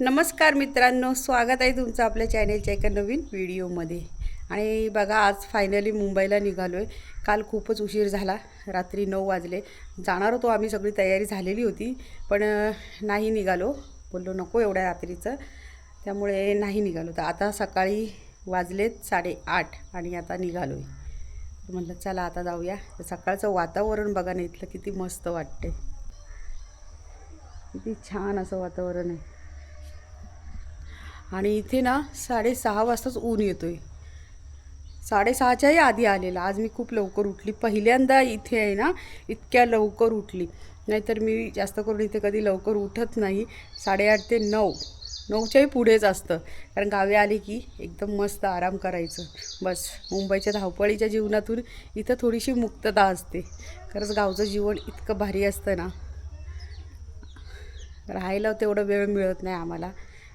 नमस्कार मित्रांनो स्वागत आहे तुमचं आपल्या चॅनेलच्या एका नवीन व्हिडिओमध्ये. आणि बघा आज फायनली मुंबईला निघालो आहे काल खूपच उशीर झाला रात्री नऊ वाजले. जाणार होतो आम्ही सगळी तयारी झालेली होती पण नाही निघालो. बोललो नको एवढ्या रात्रीचं. त्यामुळे नाही निघालो. तर आता सकाळी वाजलेत साडेआठ आणि आता निघालो आहे म्हटलं चला आता जाऊया. तर सकाळचं वातावरण बघा ना इथलं किती मस्त वाटते किती छान असं वातावरण आहे. आणि इथे ना साडेसहा वाजताच ऊन येतो आहे साडेसहाच्याही आधी आलेला. आज मी खूप लवकर उठली. पहिल्यांदा इथे आहे ना इतक्या लवकर उठली. नाहीतर मी जास्त करून इथे कधी लवकर उठत नाही. साडेआठ ते नऊ. नऊच्याही पुढेच असतं. कारण गावी आली की एकदम मस्त आराम करायचं. बस. मुंबईच्या धावपळीच्या जीवनातून इथं थोडीशी मुक्तता असते. खरंच गावचं जीवन इतकं भारी असतं ना. राहायला तेवढं वेळ मिळत नाही आम्हाला.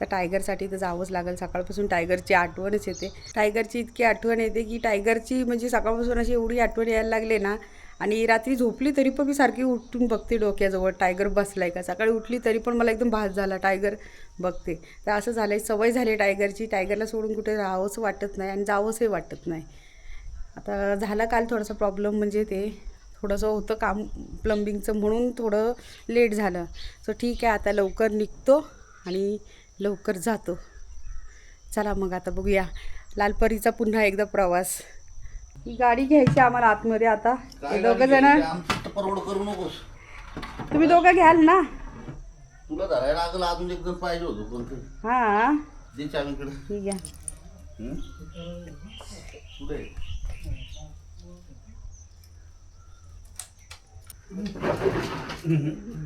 तर टायगरसाठी तर जावंच लागेल. सकाळपासून टायगरची आठवणच येते. टायगरची इतकी आठवण येते की टायगरची म्हणजे सकाळपासून अशी एवढी आठवण यायला लागले ना आणि रात्री झोपली तरी पण मी सारखी उठून बघते डोक्याजवळ. टायगर बसलाय का? सकाळी उठली तरी पण मला एकदम भास झाला टायगर बघते. तर असं झालं आहे सवय झाली टायगरची. टायगरला सोडून कुठे राहावंच वाटत नाही आणि जावंसंही वाटत नाही. आता झाला काल थोडासा प्रॉब्लेम म्हणजे ते थोडंसं होतं काम प्लंबिंगचं म्हणून थोडं लेट झालं. सो ठीक आहे आता लवकर निघतो आणि लवकर जातो. चला मग आता बघूया. लालपरीचा पुन्हा एकदा प्रवास. ही गाडी घ्यायची आम्हाला आतमध्ये आता. हे दोघं जण परवड करू नकोस. तुम्ही दोघं घ्याल ना. तुला धरायला लागलं अजून एक जण पाहिजे होतो पण हां. दे चावीकडे. ठीक आहे हं? कुठे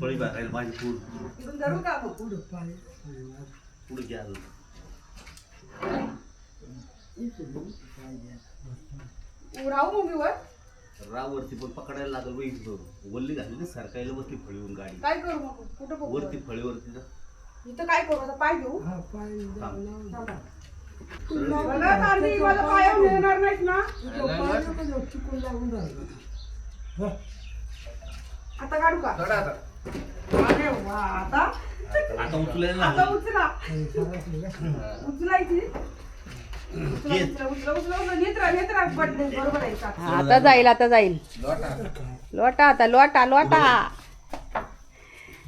फळी बघायला पाहिजे पुढ पुढे घ्या. राहू मम्मीवर रावरती पण पकडायला लागल बाई इथं. वल्ली घाली ना सरकायला बसली फळीवरून गाडी. काय करू मग? कुठं बघू? वरती फळीवरती जा. इथं काय करू? आता पाय घेऊ? थांब. मला मिळणार नाहीत ना. आता. काढू का? अरे वा आता आता उचलायला आता लागलं. उचला. उचलायची. उचला, घे. उचला, उचला, उचला, उचला. नेत राहा, नेत राहा. पडले, बरोबर आहे का? आता जाईल आता जाईल. लोटा. आता लोटा लोटा.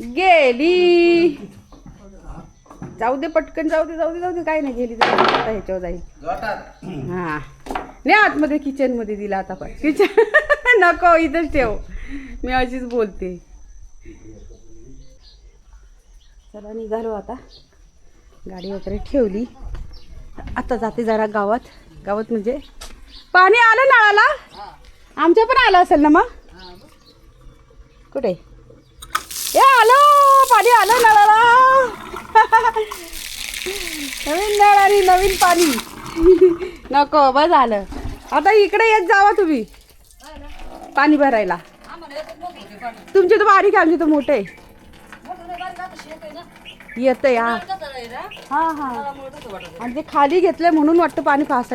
गेली. जाऊ दे पटकन जाऊ दे जाऊ दे जाऊ दे. काही नाही गेली जाऊ दे, आता ह्याच्यावर जाईल. हा. नाही आतमध्ये किचनमध्ये दिला आता पण. किचन नको इथंच ठेव. मी अशीच बोलते. चला निघालो आता. गाडी वगैरे ठेवली. आता जाते जरा गावात. गावात म्हणजे पाणी आलं नळाला? आमच्या पण आलं असेल ना मग? कुठे? ए आलं! पाणी आलं नळाला. नवीन नळ आणि नवीन पाणी. नको बस झालं. आता इकडे येत जावा तुम्ही. पाणी भरायला. तुमचे तर बारीक आमचे तर मोठे. येत हा. हा हा. आणि ते खाली घेतलंय म्हणून वाटतं पाणी फास्ट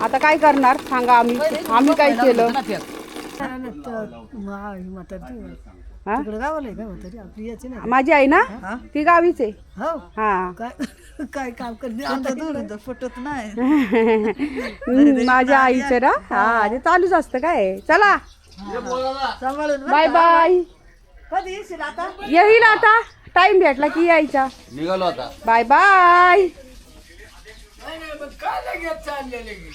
आता काय करणार? सांगा आम्ही. आम्ही काय केलं? हा? माझी आई ना? ती गावीच आहे. हा. काय काम करते आता दूर फुटत नाही माझ्या आईचं ना? हा ते चालूच असतं काय? चला. सांभाळून बाय बाय. कधी येशील आता? येईल आता. टाइम भेटला की यायचा. निघालो आता. Bye bye.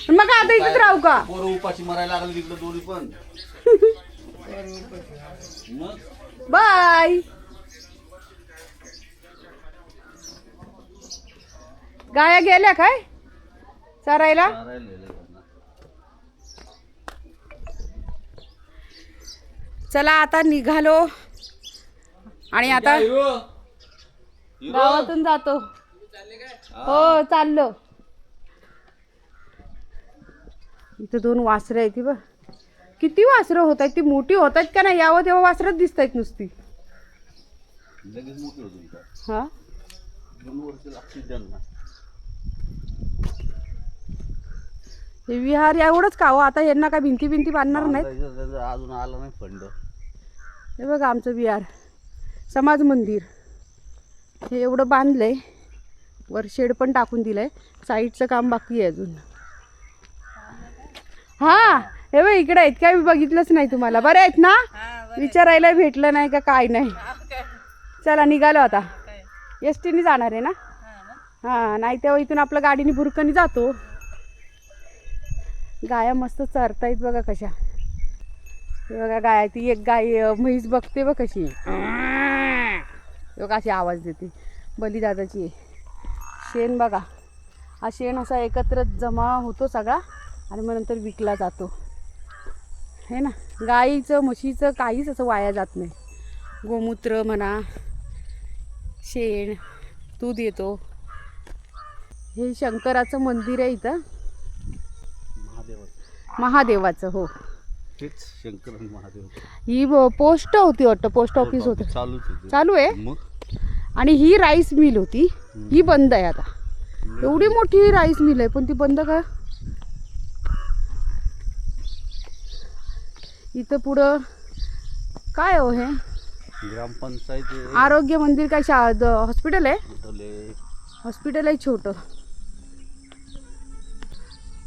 मग आता इथेच राहू का? पोरं उपाशी मारायला लागली तिकडे दोन्ही पण. मग? बाय. गाया गेल्या काय? चरायला? चला आता निघालो. आणि आता गावातून जातो. हो चाललो. इथं दोन वासरं आहेत ती बघ. किती वासरं होत आहेत ती मोठी होत आहेत का नाही? यावं तेव्हा वासरच दिसत आहेत नुसती. हा? हे विहार एवढंच का हो? आता यांना काय भिंती भिंती बांधणार नाहीत? अजून आला नाही फंड. हे बघा आमचं विहार. समाज मंदिर. हे एवढं बांधलंय. वर शेड पण टाकून दिलंय. साईडचं काम बाकी आहे अजून. हा हे बघ इकडे आहेत. काय मी बघितलंच नाही तुम्हाला. बरे आहेत ना? विचारायला भेटलं नाही का काय नाही? चला निघालो आता. एस टीने जाणार आहे ना? हां नाही तेव्हा इथून आपलं गाडीने भुरकणी जातो. गाया मस्त चरतायत बघा कशा. बघा गाय ती एक गाय म्हैस बघते बघ कशी. बघा अशी आवाज देते. बलिदादाची आहे. शेण बघा. हा शेण असा एकत्र जमा होतो सगळा आणि मग नंतर विकला जातो. हे ना गाईचं म्हशीचं काहीच असं वाया जात नाही. गोमूत्र म्हणा शेण दूध येतो. हे शंकराचं मंदिर आहे इथं. महादेवाचं हो. तेच शंकर आणि महादेव ही ब- पोस्ट होती वाटतं पोस्ट ऑफिस होतं. चालूच आहे चालू आहे. मग? आणि ही राईस मिल होती. ही बंद आहे आता. एवढी मोठी राईस मिल आहे पण ती बंद का? इथं पुढं काय हो हे? ग्रामपंचायत. आरोग्य मंदिर काय शा हॉस्पिटल आहे. हॉस्पिटल आहे छोटं.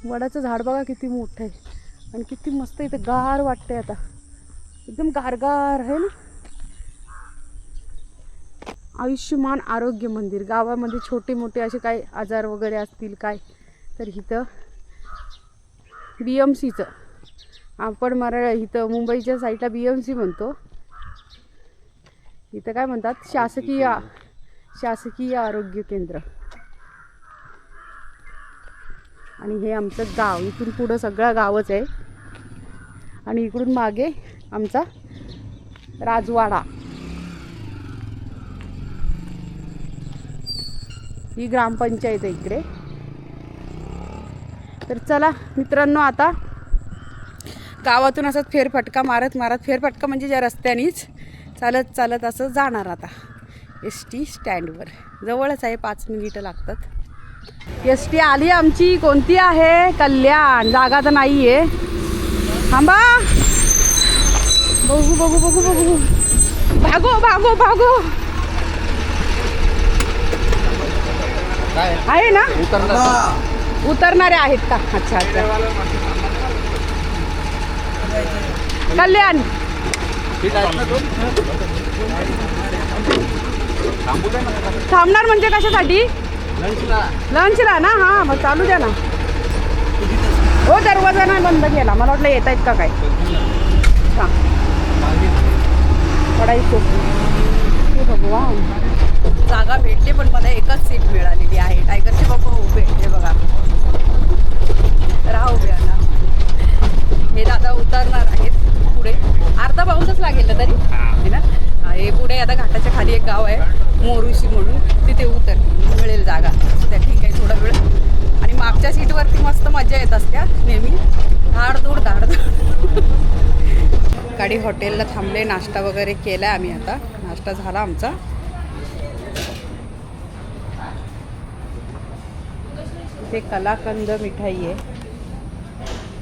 वडाचं झाड बघा किती मोठं आहे. आणि किती मस्त इथं गार वाटतंय आता. एकदम गारगार आहे ना? आयुष्यमान आरोग्य मंदिर. गावामध्ये छोटे मोठे असे काय आजार वगैरे असतील काय तर इथं बी एम सीचं आपण मरा इथं मुंबईच्या साईडला बी एम सी म्हणतो. इथं काय म्हणतात? शासकीय शासकीय आरोग्य केंद्र. आणि हे आमचं गाव इथून पुढं सगळं गावच आहे. आणि इकडून मागे आमचा राजवाडा. ही ग्रामपंचायत आहे इकडे. तर चला मित्रांनो आता गावातून असंच फेरफटका मारत मारत फेरफटका म्हणजे ज्या रस्त्यानीच चालत चालत असं जाणार आता. एस टी स्टँडवर. जवळच आहे पाच मिनिटं लागतात. एस टी आली आमची. कोणती आहे? कल्याण. जागा तर नाही आहे थांबा. बघू बघू बघू बघू. भागो भागो भागो. आहे ना? उतरणार. आहेत का? अच्छा अच्छा. कल्याण. थांबणार म्हणजे कशासाठी? लंचला. लंचला ना? हां मग चालू द्या ना. हो दरवाजा नाही बंद केला. मला वाटलं येत आहेत का काय? हां. भगवान. जागा भेटली पण मला एकच सीट मिळालेली आहे. टायगरचे बाबा उभे हे बघा. राहा उभे आता. हे दादा उतरणार आहेत पुढे. अर्धा पाऊसच लागेल ना तरी? है ना? हा, हे पुढे आता घाटाच्या खाली एक गाव आहे मोरुशी म्हणून. तिथे उतर. मिळेल जागा. त्या ठीक आहे थोडा वेळ. आणि मागच्या सीटवरती मस्त मजा येत असत्या नेहमी. धाडधूड धाडधूड. गाडी हॉटेलला थांबले नाश्ता वगैरे केला आम्ही आता. नाश्ता झाला आमचा. इथे कलाकंद मिठाई आहे.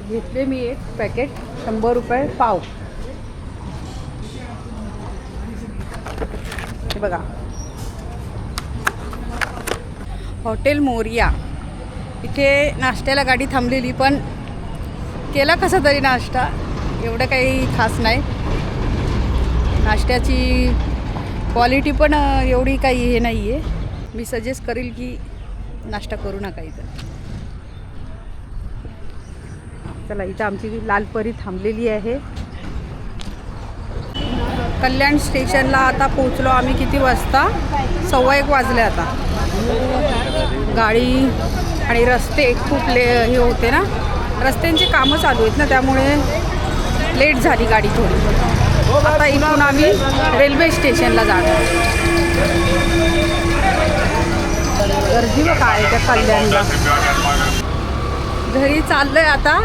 घेतले मी एक पॅकेट शंभर रुपये पाव. हे बघा. हॉटेल मोरिया. इथे नाश्त्याला गाडी थांबलेली पण केला कसा तरी नाश्ता. एवढं काही खास नाही. नाश्त्याची क्वालिटी पण एवढी काही हे नाही आहे मी सजेस्ट करेल की नाश्ता करू नका इथं. चला इथं आमची लालपरी थांबलेली आहे. कल्याण स्टेशनला आता पोचलो आम्ही किती वाजता? सव्वा एक वाजले आता. गाडी आणि रस्ते खूप ले हे होते ना. रस्त्यांची कामं चालू आहेत ना त्यामुळे लेट झाली गाडी थोडी. आता इथून आम्ही रेल्वे स्टेशनला जाणार. गर्दी बघ काय त्या कल्याणला. घरी आहे आता.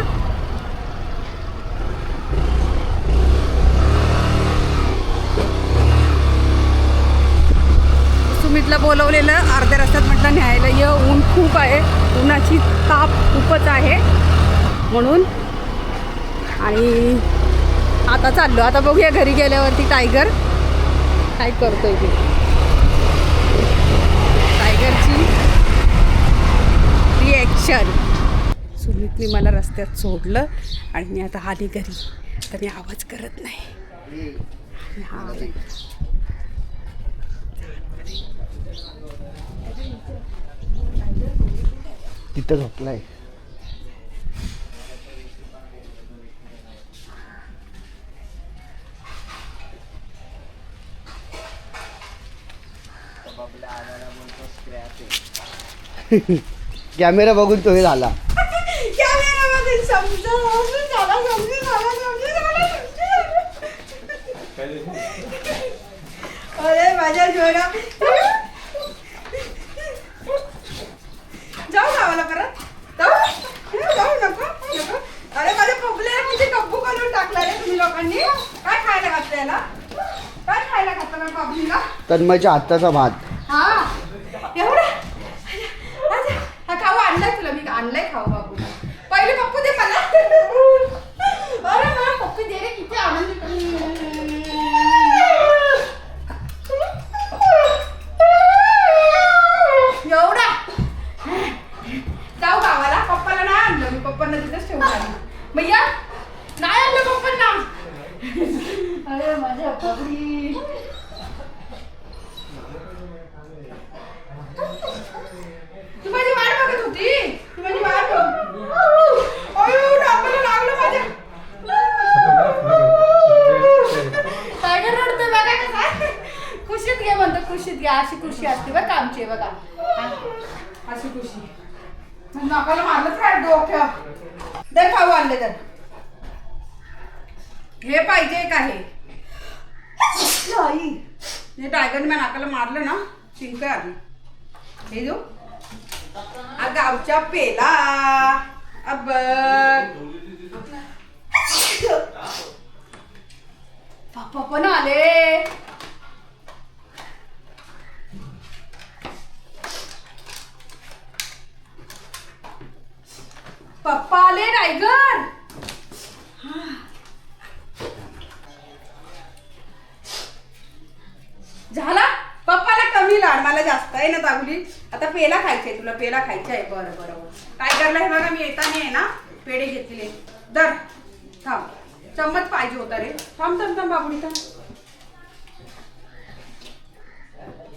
मीटला बोलवलेलं अर्ध्या रस्त्यात म्हटलं न्यायला ये ऊन खूप आहे. उन्हाची ताप खूपच आहे. म्हणून आणि आता चाललो. आता बघूया घरी गेल्यावरती टायगर काय करतोय ते. टायगरची रिॲक्शन सुमितने मला रस्त्यात सोडलं आणि मी आता आली घरी. तर मी आवाज करत नाही. हा तिथं झोपलाय. कॅमेरा बघून तो हे झाला. कॅमेरामध्ये समजा समजून झाला समजून झाला समजून झाला समजून झाला. अरे माझ्या जोडा जाऊ गावाला परत जाऊ जाऊ नको नको अरे माझे पबले म्हणजे कब्बू करून टाकला रे तुम्ही लोकांनी काय खायला घातलं याला काय खायला घातलं का पबलीला तन्मयच्या हाताचा भात हा एवढा? अच्छा, हा खाऊ हो आणलाय तुला? मी आणलाय आई हे टायगरने माझ्या नाकाला मारलं ना शिंक आली हे जो आ गावच्या पेला. अब पप्पा पण आले. पप्पा आले रायगड झाला पप्पाला कमी लाड मला जास्त आहे ना दागुली आता पेला खायचंय तुला पेला खायचा आहे. बरं बरं काय करलं हे बघा मी येताना आहे ना पेढे घेतलेले दर थांब. चम्मच पाहिजे होता रे. थांब थांब थांब बाबुडी थांब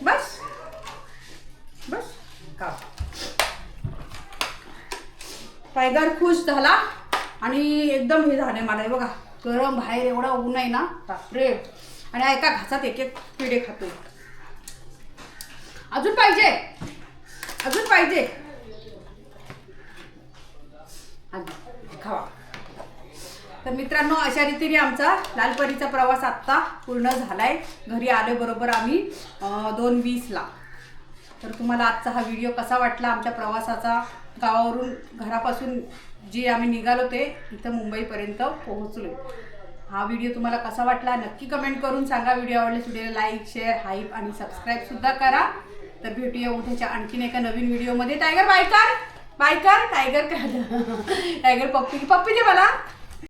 बस. बस. का टायगर खुश झाला आणि एकदम हे झालंय मला. हे बघा गरम बाहेर एवढा ऊन आहे ना. बापरे. आणि एका घासात एक एक पिढे खातो अजून पाहिजे? अजून पाहिजे. अजून खावा. तर मित्रांनो अशा रीतीने आमचा लालपरीचा प्रवास आत्ता पूर्ण झालाय. घरी आल्याबरोबर बरोबर आम्ही दोन वीसला. तर तुम्हाला आजचा हा व्हिडिओ कसा वाटला आमच्या प्रवासाचा? गावावरून घरापासून जे आम्ही निघालो ते इथं मुंबईपर्यंत पोहोचलो हा व्हिडिओ तुम्हाला कसा वाटला? नक्की कमेंट करून सांगा. व्हिडिओ आवडल्यास व्हिडिओला लाईक शेअर हाईप आणि सबस्क्राईबसुद्धा करा. तर भेटूया उद्याच्या आणखीन एका नवीन व्हिडिओमध्ये टायगर बायकर बायकर टायगर काय टायगर पप्पी. पप्पी दे मला.